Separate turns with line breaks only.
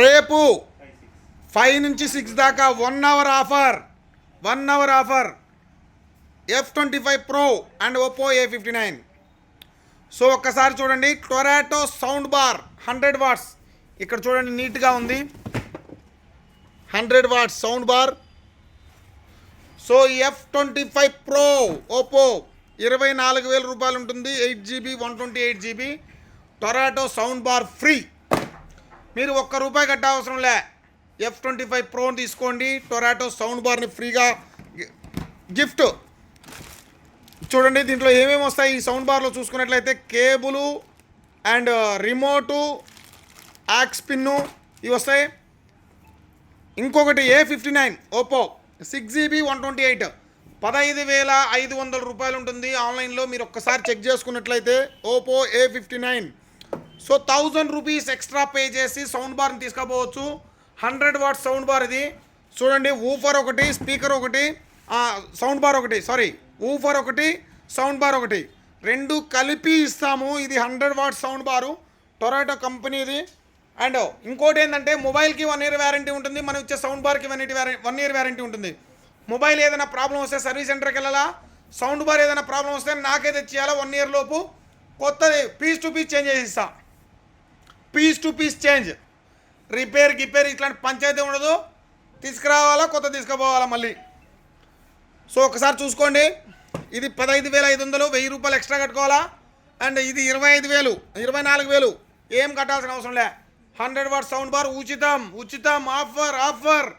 రేపు ఫైవ్ నుంచి సిక్స్ దాకా one hour offer. One hour offer. F twenty five pro and Oppo A fifty nine so ఒక్కసారి చూడండి టొరాటో sound bar hundred watts ఇక్కడ చూడండి నీట్గా ఉంది. Hundred watts sound bar so F twenty five pro Oppo ఇరవై నాలుగు వేల రూపాయలు ఉంటుంది eight GB one twenty eight GB టొరాటో sound bar free మీరు ఒక్క రూపాయి కట్ట అవసరం లే. ఎఫ్ ట్వంటీ ఫైవ్ ప్రోని తీసుకోండి. టొరాటో సౌండ్ బార్ని ఫ్రీగా గిఫ్ట్. చూడండి దీంట్లో ఏమేమి వస్తాయి? ఈ సౌండ్ బార్లో చూసుకున్నట్లయితే cable and uh, remote aux pin ఇవి వస్తాయి. ఇంకొకటి A fifty nine Oppo six GB one twenty eight పదహైదు వేల ఐదు వందల రూపాయలు ఉంటుంది. ఆన్లైన్లో మీరు ఒక్కసారి చెక్ చేసుకున్నట్లయితే Oppo A fifty nine so thousand rupees extra pay చేసి సౌండ్ బార్ని తీసుకుపోవచ్చు. హండ్రెడ్ వాట్ సౌండ్ బార్ ఇది. చూడండి ఊఫర్ ఒకటి స్పీకర్ ఒకటి సౌండ్ బార్ ఒకటి సారీ ఊఫర్ ఒకటి సౌండ్ బార్ ఒకటి. రెండు కలిపి ఇస్తాము. ఇది హండ్రెడ్ వాట్ సౌండ్ బారు. టొరాటో కంపెనీది అండ్ ఇంకోటి ఏంటంటే మొబైల్కి వన్ ఇయర్ వ్యారంటీ ఉంటుంది. మనం ఇచ్చే sound బార్కి one year one year warranty ఉంటుంది. మొబైల్ ఏదైనా ప్రాబ్లం వస్తే సర్వీస్ సెంటర్కి వెళ్ళాలా? సౌండ్ బార్ ఏదైనా ప్రాబ్లం వస్తే నాకే తెచ్చేయాలా? వన్ ఇయర్ లోపు కొత్తది పీస్ టు పీస్ చేంజ్ చేసి ఇస్తాను piece to piece change. Repair గిపేర్ ఇట్లాంటి పంచాయతీ ఉండదు. తీసుకురావాలా కొత్త తీసుకుపోవాలా మళ్ళీ? సో ఒకసారి చూసుకోండి. ఇది పదహైదు వేల ఐదు వందలు వెయ్యి రూపాయలు ఎక్స్ట్రా కట్టుకోవాలా? అండ్ ఇది ఇరవై ఐదు వేలు ఇరవై నాలుగు వేలు. ఏం కట్టాల్సిన అవసరం లే. హండ్రెడ్ వాట్ సౌండ్ బార్ ఉచితం ఉచితం ఆఫర్ ఆఫర్.